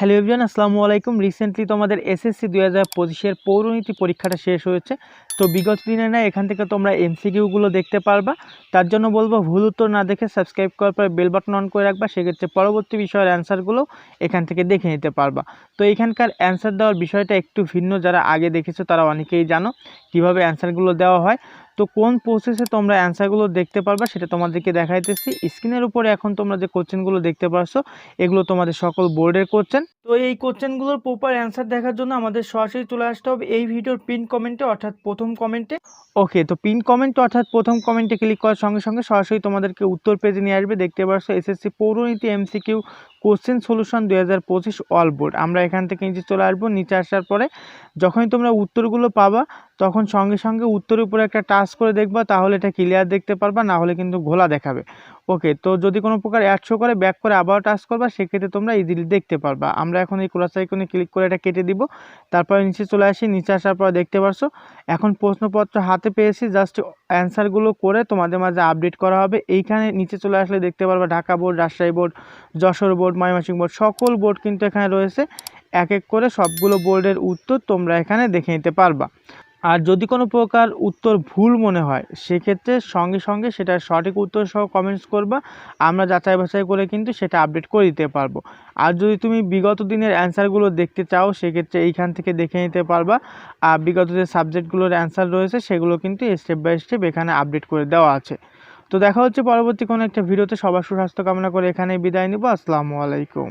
Hello everyone, আসসালামু আলাইকুম। Recently তোমাদের এসএসসি দু হাজার পঁচিশের পৌরনীতি পরীক্ষাটা শেষ হয়েছে। তো বিগত দিনে না, এখান থেকে তোমরা এমসিকিউগুলো দেখতে পারবা। তার জন্য বলব, ভুল উত্তর না দেখে সাবস্ক্রাইব করার পর বেল বাটন অন করে রাখবা। সেক্ষেত্রে পরবর্তী বিষয়ের অ্যান্সারগুলো এখান থেকে দেখে নিতে পারবা। তো এখানকার অ্যান্সার দেওয়ার বিষয়টা একটু ভিন্ন, যারা আগে দেখেছ তারা অনেকেই জানো কীভাবে অ্যান্সারগুলো দেওয়া হয়। তো কোন প্রসেসে তোমরা অ্যান্সারগুলো দেখতে পারবা সেটা তোমাদেরকে দেখাইতেছি। স্ক্রিনের উপরে এখন তোমরা যে কোশ্চেনগুলো দেখতে পারছ, এগুলো তোমাদের সকল বোর্ডের কোশ্চেন তো এই কোশ্চেনগুলোর প্রপার অ্যান্সার দেখার জন্য আমাদের সরাসরি চলে আসতে হবে এই ভিডিওর পিন কমেন্টে অর্থাৎ প্রথম কমেন্টে ওকে তো পিন কমেন্ট অর্থাৎ প্রথম কমেন্টে ক্লিক করার সঙ্গে সঙ্গে সরাসরি তোমাদেরকে উত্তর পেজে নিয়ে আসবে। দেখতে পাচ্ছ এসএসসি পৌরনীতি এমসিকিউ কোশ্চেন সলিউশন দুই হাজার পঁচিশ অল বোর্ড। আমরা এখান থেকে নিচে চলে আসব। নিচে আসার পরে যখনই তোমরা উত্তরগুলো পাবা, তখন সঙ্গে সঙ্গে উত্তরের উপরে একটা টাচ করে দেখবা, তাহলে এটা ক্লিয়ার দেখতে পারবা, না হলে কিন্তু ঘোলা দেখাবে। ওকে তো যদি কোনো প্রকার অ্যাড শো করে ব্যাক করে আবার টাচ করবা, সেক্ষেত্রে তোমরা ইজিলি দেখতে পারবা। আমরা এখন এই ক্লাস আইকনে ক্লিক করে এটা কেটে দিব। তারপরে নিচে চলে আসি, নিচে আসার পর দেখতে পারছ, এখন প্রশ্নপত্র হাতে পেয়েছি জাস্ট অ্যান্সারগুলো করে তোমাদের মাঝে আপডেট করা হবে। এইখানে নিচে চলে আসলে দেখতে পারবা, Dhaka board, Rajshahi board, Jessore board Mymensingh board সকল বোর্ড কিন্তু এখানে রয়েছে। এক এক করে সবগুলো বোর্ডের উত্তর তোমরা এখানে দেখে নিতে পারবা। আর যদি কোনো প্রকার উত্তর ভুল মনে হয়, সেক্ষেত্রে সঙ্গে সঙ্গে সেটা সঠিক উত্তর সহ কমেন্টস করবা। আমরা যাচাই বাছাই করে কিন্তু সেটা আপডেট করে দিতে পারব। আর যদি তুমি বিগত দিনের অ্যান্সারগুলো দেখতে চাও, সেক্ষেত্রে এইখান থেকে দেখে নিতে পারবা। আর বিগত যে সাবজেক্টগুলোর অ্যান্সার রয়েছে, সেগুলো কিন্তু স্টেপ বাই স্টেপ এখানে আপডেট করে দেওয়া আছে। তো দেখা হচ্ছে পরবর্তী কোনো একটা ভিডিওতে। সবার সুস্বাস্থ্য কামনা করে এখানেই বিদায় নিব। আসসালামু আলাইকুম।